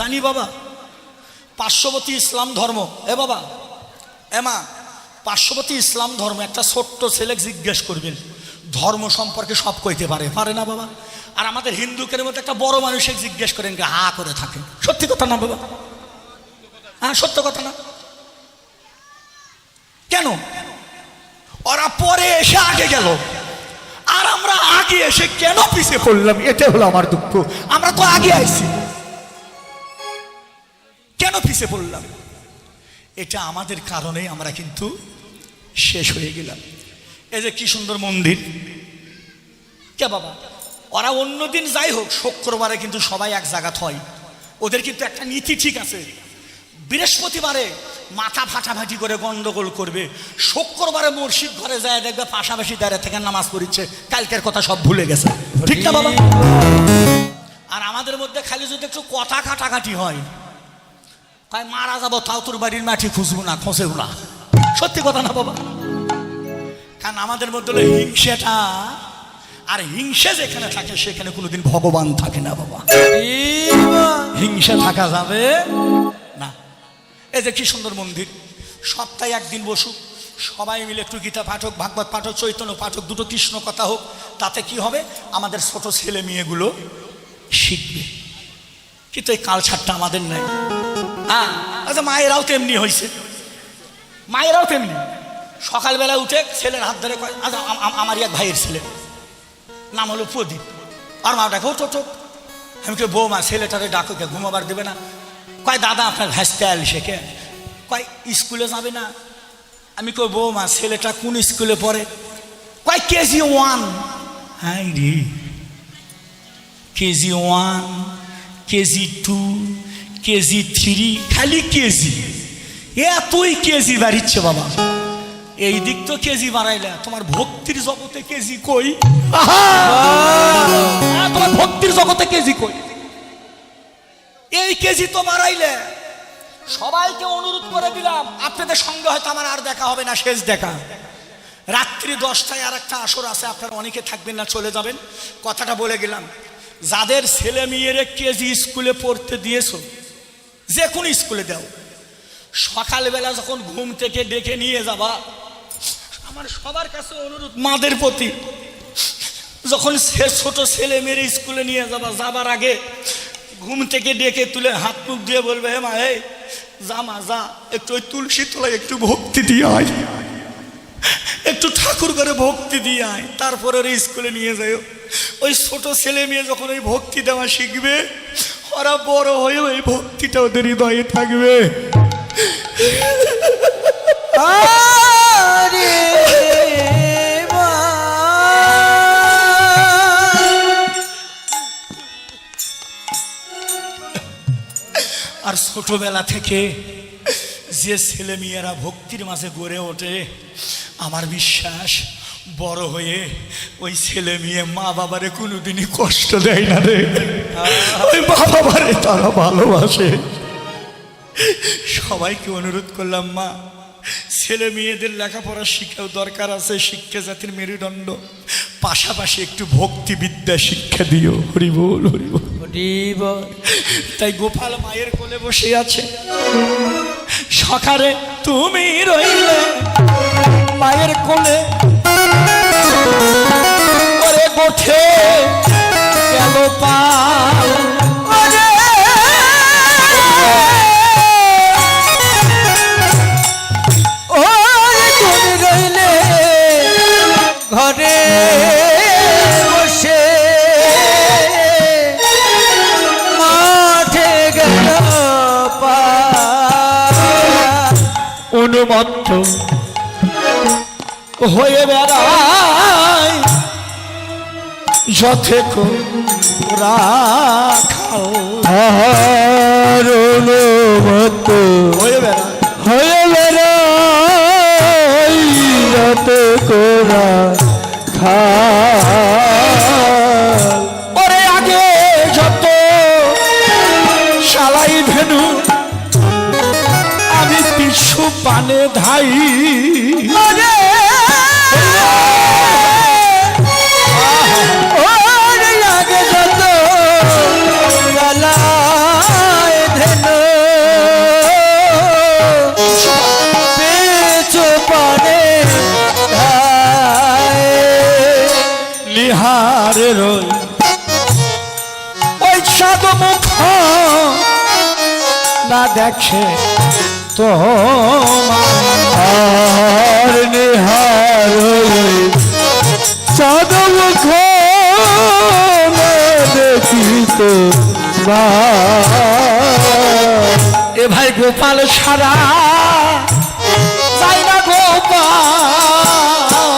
জানি বাবা, পার্শ্ববর্তী ইসলাম ধর্ম। এ বাবা, এমা, পার্শ্ববর্তী ইসলাম ধর্ম, একটা ছোট্ট ছেলে জিজ্ঞেস করবেন, ধর্ম সম্পর্কে সব কইতে পারে পারে না বাবা? আর আমাদের হিন্দুকের মধ্যে একটা বড় মানুষের জিজ্ঞেস করেন হা করে থাকে। সত্যি কথা না বাবা? হ্যাঁ সত্য কথা না? কেন? ওরা পরে এসে আগে গেল। আর আমরা আগে এসে কেন পিছে পড়লাম? এটা হলো আমার দুঃখ। আমরা তো আগে আইছি। কেন পিছে পড়লাম? এটা আমাদের কারণে আমরা কিন্তু শেষ হয়ে গেলাম। এই যে কি সুন্দর মন্দির। কে বাবা? ওরা অন্যদিন যাই হোক, শুক্রবারে কিন্তু সবাই এক জায়গাত হয়। ওদের কিন্তু একটা নীতি ঠিক আছে। বৃহস্পতিবারে মাথা ফাটাফাটি করে গন্ডগোল করবে। শুক্রবারে মসজিদ ঘরে যায়, দেখবে পাশাপাশি দাঁড়িয়ে থেকে নামাজ পড়িচ্ছে। কালকের কথা সব ভুলে গেছে। ঠিক না বাবা? আর আমাদের মধ্যে খালি যদি একটু কথা কাটাকাটি হয় তাই মারা যাব, তাও তোর বাড়ির মাটি খুঁজবো না খসেও না। সত্যি কথা না, বাবা? কারণ আমাদের মধ্যে হলো হিংসেটা, আর হিংসে যেখানে থাকে, সেখানে কোনোদিন ভগবান থাকে না, বাবা। হিংসা থাকা যাবে না। এই যে কি সুন্দর মন্দির। সপ্তাহে একদিন বসুক, সবাই মিলে একটু গীতা পাঠক, ভাগবত পাঠক, চৈতন্য পাঠক, দুটো কৃষ্ণ কথা হোক, তাতে কি হবে? আমাদের ছোট ছেলে মেয়েগুলো শিখবে। কিন্তু এই কালচারটা আমাদের নাই হ্যাঁ আচ্ছা মায়েরাও তেমনি হয়েছে মায়েরাও তেমনি। সকালবেলা উঠে ছেলের হাত ধরে আচ্ছা আম- আম- আমারই এক ভাইয়ের ছেলে। নাম হলো প্রদীপ। আর মা দেখো তো তো আমি কে বৌমা, ছেলেটারে ডাকো কে, ঘুমাবার দেবে না। কয়, দাদা, আপনার ভ্যাসতে আল শেখে কয়, স্কুলে যাবে না। আমি কই, বৌমা, ছেলেটা কোন স্কুলে পড়ে? কয়, কেজি ওয়ান। হাই রে। KG one, KG two. KG three, খালি কেজি। এতই কেজি বাড়িচ্ছে বাবা। এই দিক তো কেজি বাড়াইলা, তোমার ভক্তির জগতে কেজি কই? তোমার ভক্তির জগতে কেজি কই? এই কেজি তো বাড়াইলে। সবাইকে অনুরোধ করে দিলাম, আপনাদের সঙ্গে হয়তো আমার আর দেখা হবে না, শেষ দেখা। রাত্রি দশটায় আর একটা আসর আছে, আপনারা অনেকে থাকবেন না, চলে যাবেন। কথাটা বলে গেলাম, যাদের ছেলে মেয়েরে কেজি স্কুলে পড়তে দিয়েছ যে কোনো স্কুলে দাও সকালবেলা যখন ঘুম থেকে ডেকে নিয়ে যাবা, আমার সবার কাছে অনুরোধ, মাদের প্রতি, যখন সে ছোট ছেলে মেয়ের স্কুলে নিয়ে যাবা, যাবার আগে ঘুম থেকে ডেকে তুলে হাত মুখ দিয়ে বলবে, হে মা, এই, যা মা, যা, একটু ওই তুলসী তলায় একটু ভক্তি দিয়ে আয়। একটু ঠাকুর করে ভক্তি দিয়ে আয়, তারপরে স্কুলে নিয়ে যাও ওই ছোট ছেলে মেয়ে যখন ওই ভক্তি দেওয়া শিখবে ওরা বড় হয়ে ওই ভক্তিটা ওদের হৃদয়ে থাকবে। আর ছোটবেলা থেকে যে ছেলে মেয়েরা ভক্তির মাঝে গড়ে ওঠে আমার বিশ্বাস বড় হয়ে ওই ছেলে মেয়ে মা বাবারে কোনোদিনই কষ্ট দেয় না রে। ওই মা বাবারে তারা ভালোবাসে। সবাইকে অনুরোধ করলাম মা ছেলে মেয়েদের লেখাপড়া শিক্ষাও দরকার আছে শিক্ষা জাতির মেরুদণ্ড। পাশাপাশি একটু ভক্তিবিদ্যা শিক্ষা দিও। হরিবোল হরিবোল হরিব তাই গোপাল মায়ের কোলে বসে আছে। সকালে তুমি রইলে মায়ের কোলে গোঠে গেল পাল। রইলে ঘরে বসে। মাঠে গেল পা অনুমন্ত হয়ে বেড়ায় যথেক মত হয়ে হয়ে যত করা খা ওরে আগে যত শালাই ভেনু আমি পিছু পানে ধাই। নিহারে রই। ওই চাঁদ মুখ না দেখে তোমার নিহার চাঁদ মুখ এ ভাই গোপাল সারা না গোপাল?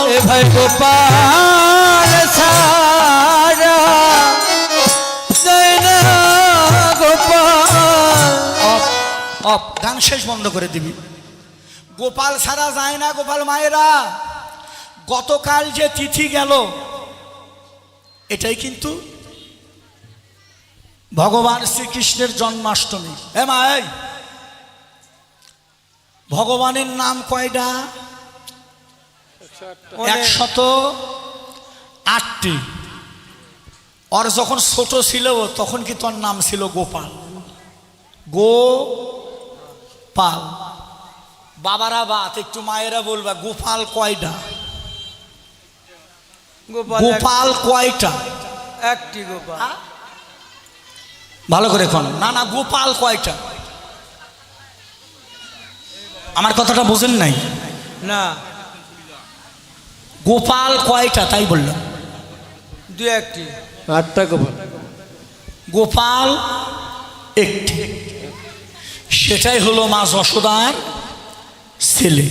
এ ভাই গোপাল গান শেষ বন্ধ করে দিবি। গোপাল সারা যায় না গোপাল মায়েরা। গতকাল যে তিথি গেল, এটাই কিন্তু ভগবান শ্রীকৃষ্ণের জন্মাষ্টমী। এ মা, এই। ভগবানের নাম কয়টা? একশত আটটি। ওর যখন ছোট ছিল, তখন কি তোর নাম ছিল গোপাল। গো পাল বাবারা বাত একটু মায়েরা বলবা গোপাল কয়টা? গোপাল গোপাল কয়টা? একটি গোপাল। ভালো করে এখন না না গোপাল কয়টা? আমার কথাটা বোঝেন নাই? না। গোপাল কয়টা? তাই বললাম। দু একটি। আটটা গোপাল। গোপাল একটি। সেটাই হলো মা যশোদার ছেলে।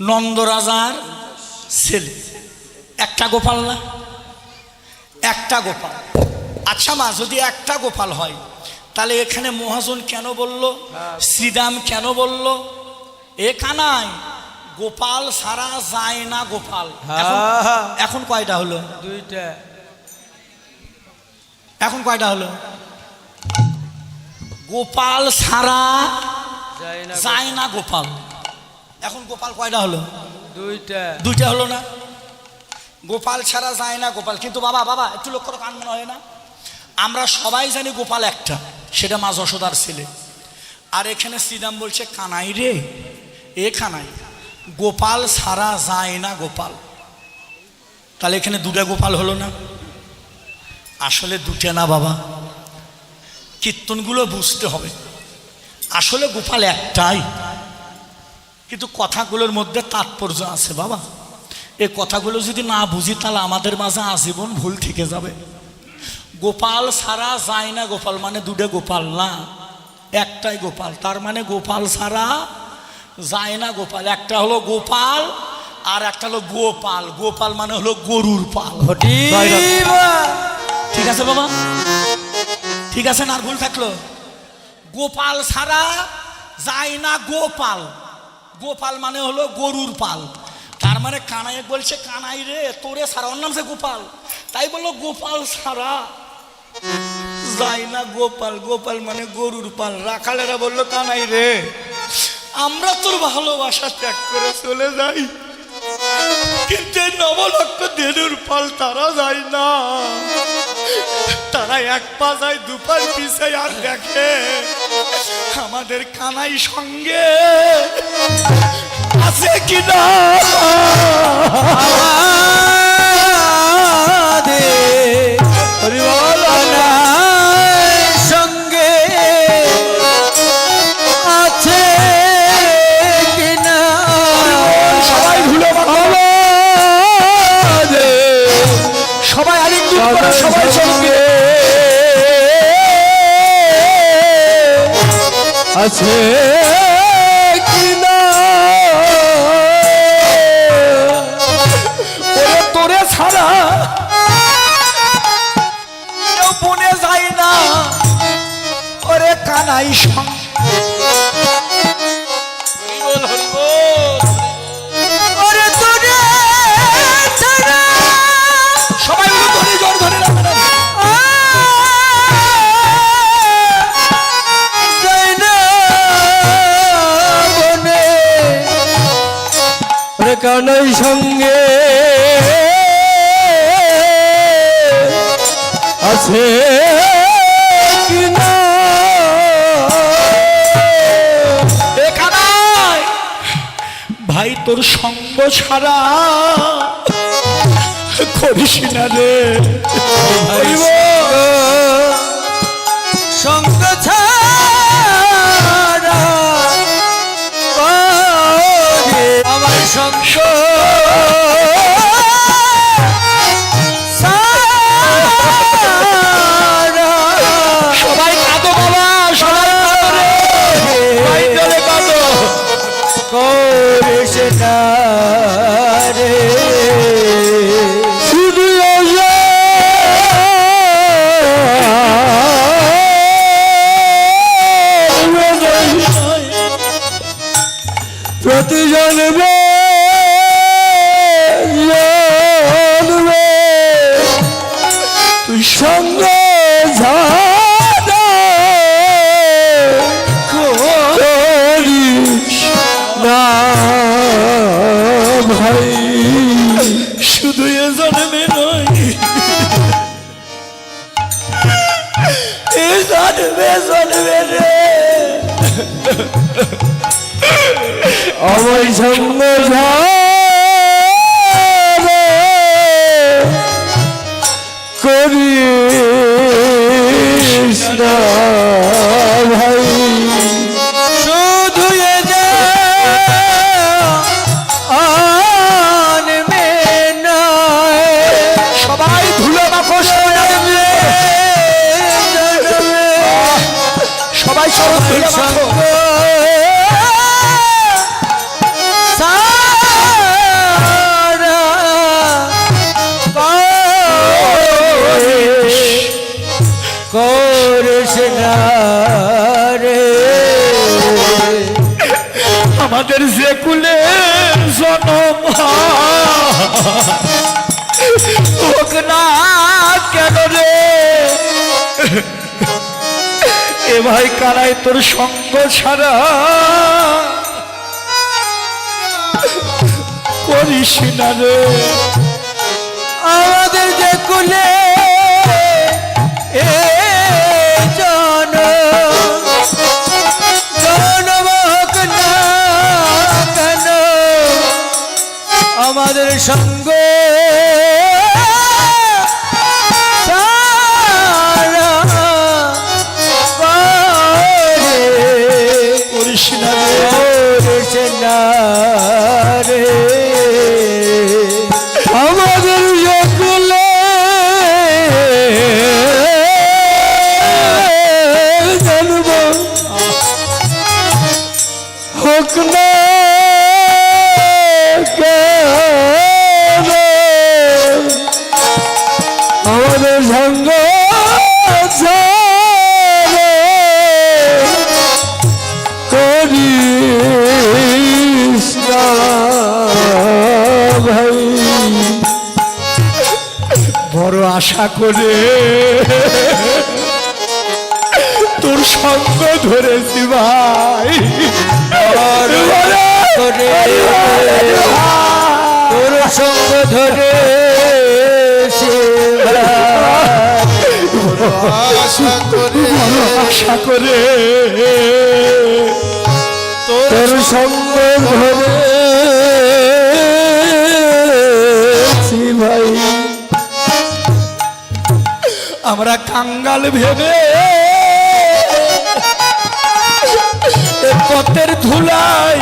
নন্দরাজার ছেলে। একটা গোপাল না? একটা গোপাল। আচ্ছা মা যদি একটা গোপাল হয় তাহলে এখানে মহাজন কেন বলল? শ্রীরাম কেন বলল? এ কানাই গোপাল সারা যায় না গোপাল। এখন-। এখন কয়টা হলো? দুইটা। এখন কয়টা হলো? গোপাল সারা যায় না গোপাল। এখন গোপাল কয়টা হলো? দুইটা। দুইটা হলো না? গোপাল ছাড়া যায় না গোপাল। কিন্তু বাবা বাবা একটু লক্ষ্য করো কান মনে হয় না? আমরা সবাই জানি গোপাল একটা সেটা মা যশোদার ছেলে। আর এখানে শ্রীরাম বলছে কানাই রে? এ কানাই? গোপাল সারা যায় না গোপাল। তাহলে এখানে দুটা গোপাল হলো না? আসলে দুটা না বাবা। কীর্তনগুলো বুঝতে হবে। আসলে গোপাল একটাই। কিন্তু কথাগুলোর মধ্যে তাৎপর্য আছে বাবা। এ কথাগুলো যদি না বুঝি তাহলে আমাদের মাঝে আজীবন ভুল থেকে যাবে। গোপাল সারা যায় না গোপাল মানে দুটো গোপাল না। একটাই গোপাল তার মানে গোপাল সারা যায় না গোপাল। একটা হলো গোপাল আর একটা হলো গোপাল। গোপাল মানে হলো গরুর পাল। ঠিক আছে বাবা? ঠিক আছে না ভুল থাকল? গোপাল সারা যায় না গোপাল। গোপাল মানে হলো গরুর পাল। তার মানে কানাই বলছে, কানাই রে, তোরে সারা। ওর নাম সে গোপাল। তাই বলল, গোপাল সারা যায় না গোপাল। গোপাল মানে গরুর পাল। রাখালেরা বলল, কানাই রে, আমরা তোর ভালোবাসা ত্যাগ করে চলে যাই। কিন্তু নবলক্ষ দেনুর পাল তারা যায় না। তারা এক পাজায় দুপাই পিছায় আর দেখে আমাদের কানাই সঙ্গে আছে কিনা? কানাই সবাই ধরে জোর ধরে কানাই সঙ্গে সঙ্গ ছাড়া করিস না রে। আমার সঙ্গ কারাই তোর সঙ্গ ছাড়া করিস না রে। আমাদের যে কুলে এ না কেন? আমাদের সঙ্গ করে তোর সঙ্গ ধরেছি ভাই। তোর সঙ্গ ধরে আশা করে আশা করে। তোর সঙ্গ ধরে কাঙ্গাল ভেবে পথের ধুলাই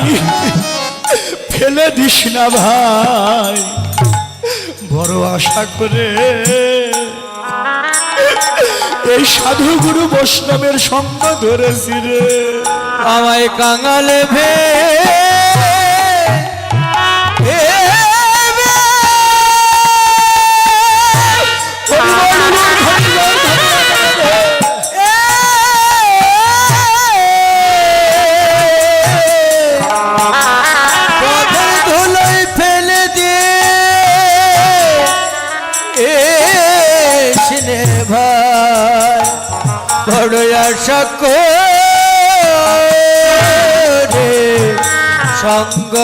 ফেলে দিস না ভাই। বড় আশা করে এই সাধু গুরু বৈষ্ণবের সঙ্গ ধরেছি রে। আমায় কাঙালে ভে বড় আশা করে সঙ্গ